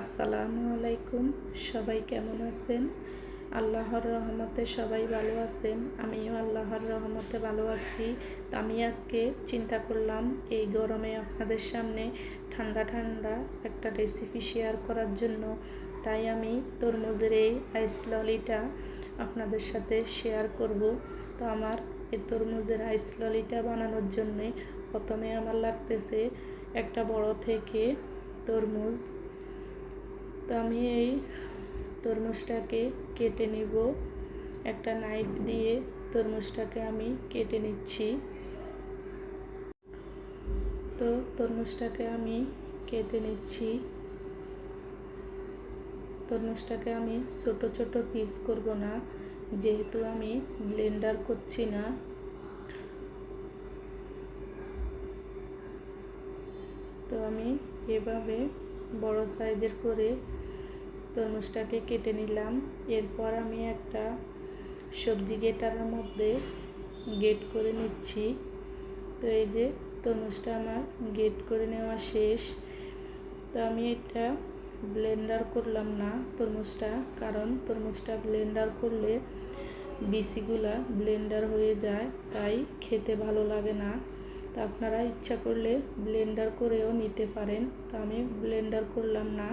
আসসালামু আলাইকুম। সবাই কেমন আছেন? আল্লাহর রহমতে সবাই ভালো আছেন। আমিও আল্লাহর রহমতে ভালো আছি। তো আমি আজকে চিন্তা করলাম, এই গরমে আপনাদের সামনে ঠান্ডা ঠান্ডা একটা রেসিপি শেয়ার করার জন্য। তাই আমি তরমুজের এই আইস ললিটা আপনাদের সাথে শেয়ার করব। তো আমার এই তরমুজের আইস ললিটা বানানোর জন্যে প্রথমে আমার লাগতেছে একটা বড় থেকে তরমুজ। তো আমি এই তরমুজটাকে কেটে নিব। একটা নাইফ দিয়ে তরমুজটাকে আমি কেটে নিচ্ছি। তো তরমুজটাকে আমি কেটে নিচ্ছি। তরমুজটাকে আমি ছোট ছোট পিস করব না, যেহেতু আমি ব্লেন্ডার করছি না। তো আমি এভাবে বড় সাইজের করে তরমুজটাকে কেটে নিলাম। এরপর আমি একটা সবজি গেটারের মধ্যে গেট করে নিচ্ছি। তো এই যে তরমুজটা আমার গেট করে নেওয়া শেষ। তো আমি এটা ব্লেন্ডার করলাম না তরমুজটা কারণ তরমুজটা ব্লেন্ডার করলে বিসিগুলা ব্লেন্ডার হয়ে যায়, তাই খেতে ভালো লাগে না। তো আপনারা ইচ্ছা করলে ব্লেন্ডার করেও নিতে পারেন। তো আমি ব্লেন্ডার করলাম না।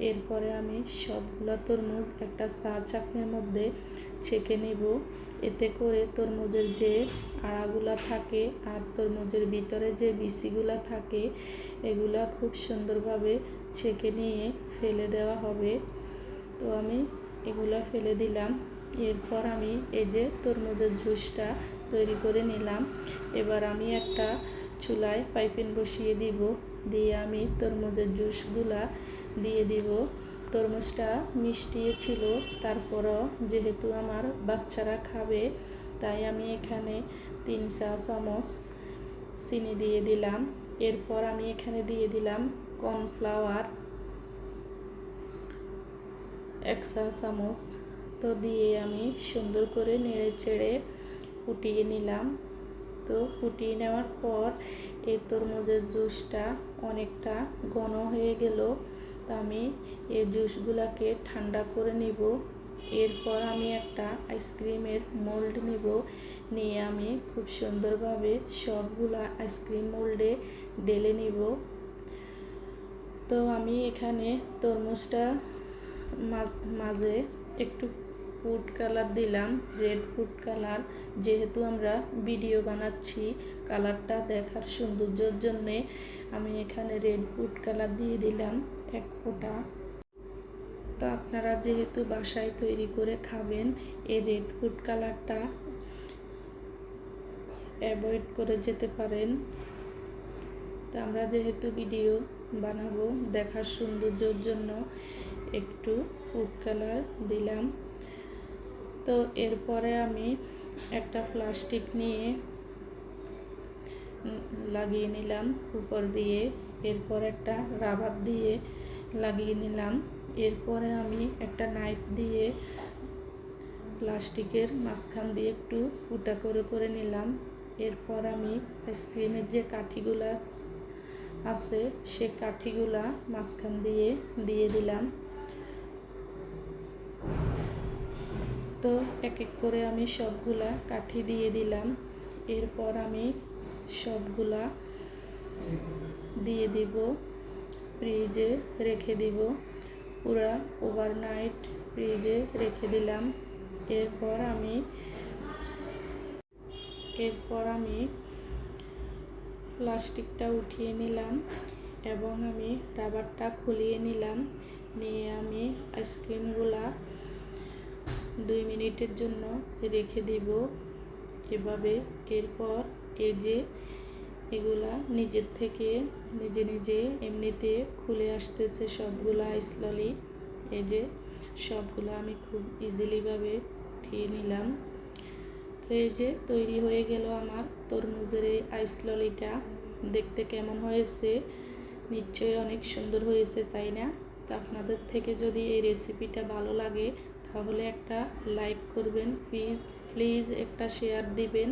এরপরে আমি সবগুলা তরমুজ একটা চা চাকনির মধ্যে ছেঁকে নেব। এতে করে তরমুজের যে আড়াগুলা থাকে আর তরমুজের ভিতরে যে বিচিগুলা থাকে, এগুলা খুব সুন্দরভাবে ছেঁকে নিয়ে ফেলে দেওয়া হবে। তো আমি এগুলা ফেলে দিলাম। এরপর আমি এই যে তরমুজের জুসটা তৈরি করে নিলাম। এবার আমি একটা চুলায় পাইপেন বসিয়ে দিব। দিয়ে আমি তরমুজের জুসগুলা দিয়ে দিব। তরমুজটা মিষ্টি ছিল, তারপরও যেহেতু আমার বাচ্চারা খাবে, তাই আমি এখানে তিন চা চামচ চিনি দিয়ে দিলাম। এরপর আমি এখানে দিয়ে দিলাম কর্নফ্লাওয়ার এক চা চামচ। তো দিয়ে আমি সুন্দর করে নেড়ে চেড়ে ফুটিয়ে নিলাম। তো ফুটিয়ে নেওয়ার পর এই তরমুজের জুসটা অনেকটা ঘন হয়ে গেল। তো আমি এই জুসগুলাকে ঠান্ডা করে নিব। এরপর আমি একটা আইসক্রিমের মোল্ড নিব। নিয়ে আমি খুব সুন্দরভাবে সবগুলা আইসক্রিম মোল্ডে ডেলে নিব। তো আমি এখানে তরমুজটা মাঝে একটু ফুড কালার দিলাম রেড ফুড কালার যেহেতু আমরা ভিডিও বানাচ্ছি কালারটা দেখার সৌন্দর্যের জন্যে আমি এখানে রেড ফুড কালার দিয়ে দিলাম এক ফোঁটা। তো আপনারা যেহেতু বাসায় তৈরি করে খাবেন, এই রেড ফুড কালারটা অ্যাভয়েড করে যেতে পারেন। তো আমরা যেহেতু ভিডিও বানাবো, দেখার সৌন্দর্যের জন্য একটু ফুড কালার দিলাম। তো এরপরে আমি একটা প্লাস্টিক নিয়ে লাগিয়ে নিলাম উপর দিয়ে। এরপর একটা রাবার দিয়ে লাগিয়ে নিলাম। এরপরে আমি একটা নাইফ দিয়ে প্লাস্টিকের মাঝখান দিয়ে একটু ফুটা করে করে নিলাম। এরপর আমি আইসক্রিমের যে কাঠিগুলা আছে, সে কাঠিগুলা মাঝখান দিয়ে দিয়ে দিলাম। তো এক এক করে আমি সবগুলা কাঠি দিয়ে দিলাম। এরপর আমি সবগুলা দিয়ে দিব, ফ্রিজে রেখে দিব। পুরা ওভারনাইট ফ্রিজে রেখে দিলাম। এরপর আমি এরপর আমি প্লাস্টিকটা উঠিয়ে নিলাম এবং আমি রাবারটা খুলিয়ে নিলাম। নিয়ে আমি আইসক্রিমগুলা দুই মিনিটের জন্য রেখে দিব। এভাবে এরপর এই যে এগুলা নিজের থেকে নিজে নিজে এমনিতে খুলে আসতেছে সবগুলো আইসললি, এই যে সবগুলো আমি খুব ইজিলিভাবে উঠিয়ে নিলাম। তো এই যে তৈরি হয়ে গেল আমার তরমুজের এই আইসললিটা। দেখতে কেমন হয়েছে? নিশ্চয়ই অনেক সুন্দর হয়েছে, তাই না? তো আপনাদের থেকে যদি এই রেসিপিটা ভালো লাগে তাহলে একটা লাইক করবেন প্লিজ প্লিজ একটা শেয়ার দিবেন।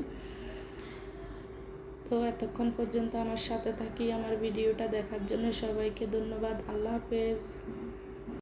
তো এতক্ষণ পর্যন্ত আমার সাথে থাকি, আমার ভিডিওটা দেখার জন্য সবাইকে ধন্যবাদ, আল্লাহ হাফেজ।